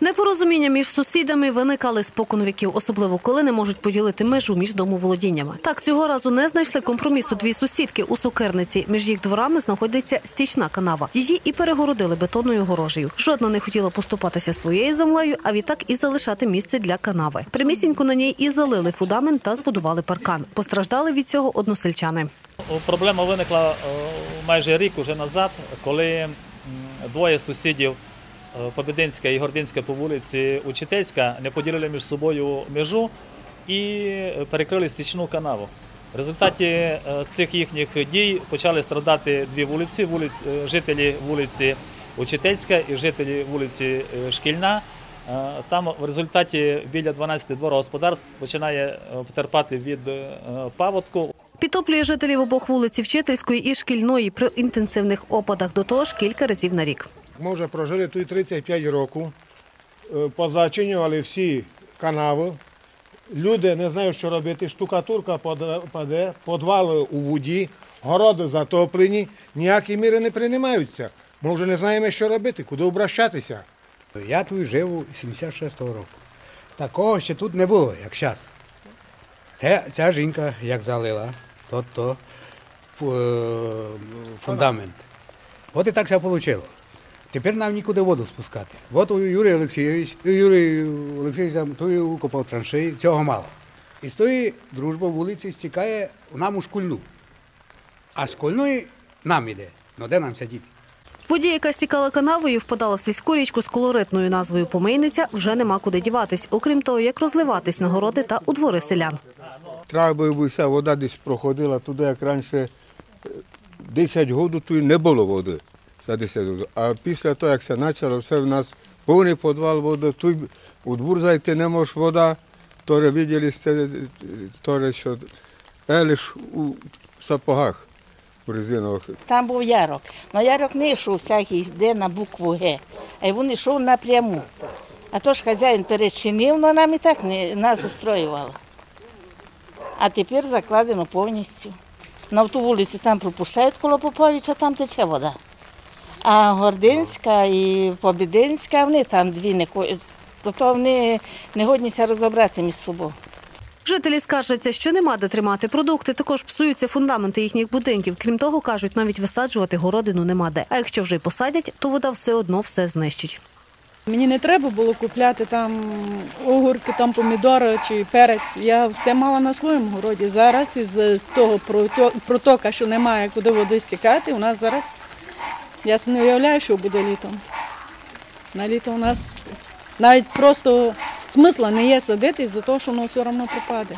Непорозуміння між сусідами виникали спокон віків, особливо коли не можуть поділити межу між домоволодіннями. Так цього разу не знайшли компромісу дві сусідки у сукерниці. Між їх дворами знаходиться стічна канава. Її і перегородили бетонною огорожею. Жодна не хотіла поступатися своєю землею, а відтак і залишати місце для канави. Примісінько на ній і залили фундамент та збудували паркан. Постраждали від цього односельчани. Проблема виникла е, майже рік уже назад, коли двоє сусідів Побідинська і Гординська по вулиці Учительська не поділили між собою межу і перекрили стічну канаву. В результаті е, цих їхніх дій почали страдати дві вулиці, вулиць, е, жителі вулиці Учительська і жителі вулиці е, Шкільна. Е, Там в результаті біля 12 дворогосподарств починає е, потерпати від е, паводку. Підтоплює жителів обох вулиці Вчительської і шкільної при інтенсивних опадах до того ж кілька разів на рік. Ми вже прожили тут 35 років, Е, позачинювали всі канави. Люди не знають, що робити. Штукатурка паде, підвали у воді, городи затоплені, ніякі міри не приймаються. Ми вже не знаємо, що робити, куди обращатися. Я тут живу з 76-го року. Такого ще тут не було, як зараз. Це, ця жінка як залила, то, то е, фундамент. От і так все вийшло. Тепер нам нікуди воду спускати. От у Юрій Олексійович, у Юрій Олексійович там той укопав траншеї, цього мало. І з тої дружби вулиці стікає нам у школьну. А з школьної нам іде. Ну де нам сидіти? Воді, яка стікала канавою, впадала в сільську річку з колоритною назвою Помийниця, вже нема куди діватись, окрім того, як розливатись на городи та у двори селян. Треба би вся вода десь проходила туди, як раніше е, 10 років тут не було води за 10 років. А після того, як це почало, все в нас повний підвал води, тут у двор зайти не може вода, то бачили, то, що елиш у сапогах у резинових. Там був ярок. Но ярок не йшов всякий, йде на букву Г, а він йшов напряму. А то ж хазяїн перечинив, але нам і так не, нас устроювало. А тепер закладено повністю. На ту вулицю там пропускають коло Поповича, там тече вода. А Гординська і Побідинська, вони там дві не то, то вони не годніся розібрати між собою. Жителі скаржаться, що нема де тримати продукти, також псуються фундаменти їхніх будинків. Крім того, кажуть, навіть висаджувати городину нема де. А якщо вже й посадять, то вода все одно все знищить. Мені не треба було купляти там огурки, там помідори чи перець. Я все мала на своєму городі. Зараз із того протока, що немає куди води стікати, у нас зараз я не уявляю, що буде літом. На літо у нас навіть просто смисла не є садити за того, що воно все одно пропаде.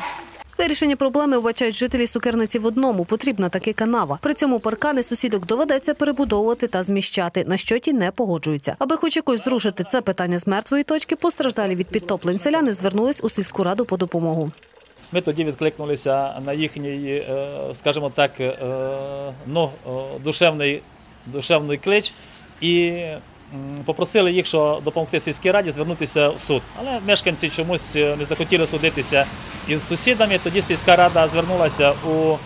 Вирішення проблеми вбачають жителі Сукерниці в одному. Потрібна таки канава. При цьому паркани сусідок доведеться перебудовувати та зміщати, на що ті не погоджуються. Аби хоч якось зрушити це питання з мертвої точки, постраждалі від підтоплень селяни звернулись у сільську раду по допомогу. Ми тоді відкликнулися на їхній, е, скажімо так, е, ну, е, душевний, душевний клич і попросили їх, що допомогти сільській раді звернутися в суд. Але мешканці чомусь е, не захотіли судитися із сусідами. Тоді сільська рада звернулася у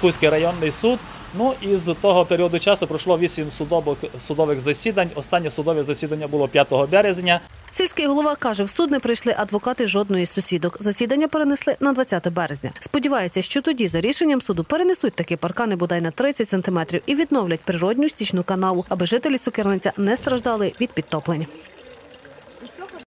Хуський районний суд. Ну і з того періоду часу пройшло вісім судових, судових засідань. Останнє судове засідання було 5 березня. Сільський голова каже, в суд не прийшли адвокати жодної з сусідок. Засідання перенесли на 20 березня. Сподівається, що тоді за рішенням суду перенесуть такі паркани бодай на 30 сантиметрів і відновлять природню стічну канаву, аби жителі Сокирниця не страждали від підтоплень.